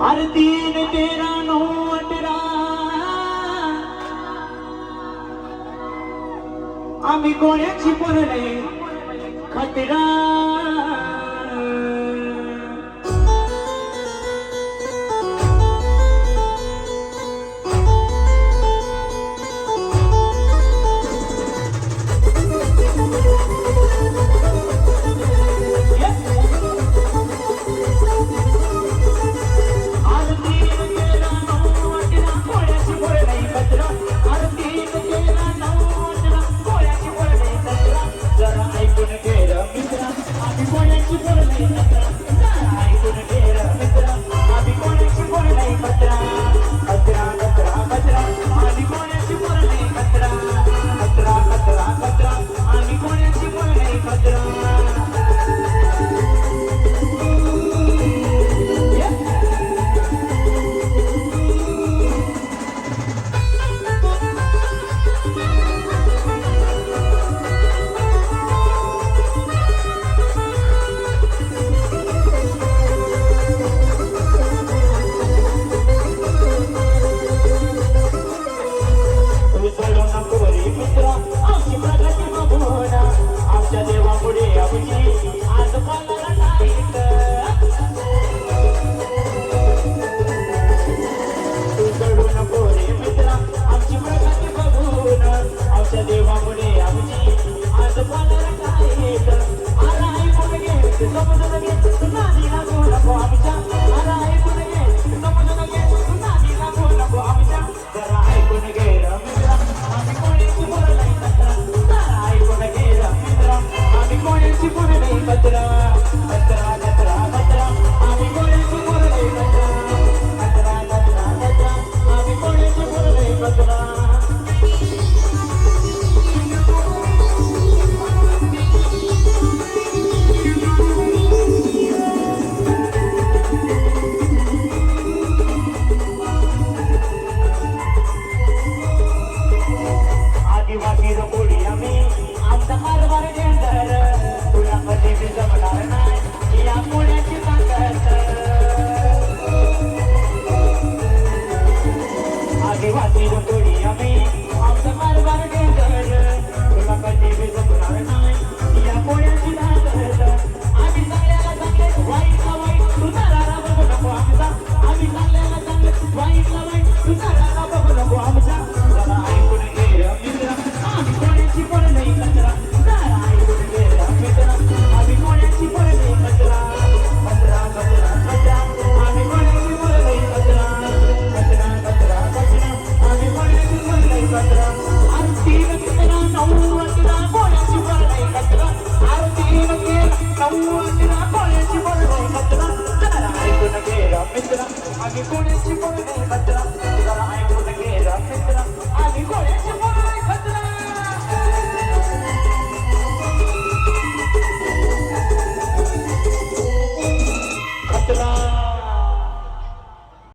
हर दीन तेरा नो अटरा আমি করেছি পরনে Khatra You wanna, you want वाटी दोन डोल्या मी आमचं मरमर दे गरल देवा कधी बे सुणार नाही या कोऱ्या शिधा करत आधी सांगल्याला सांग बाई बाई तुतारा रामाको बको आमचा నవ్వు అందిన కాలేజీ పొడవు మధ్యన అవి కూడా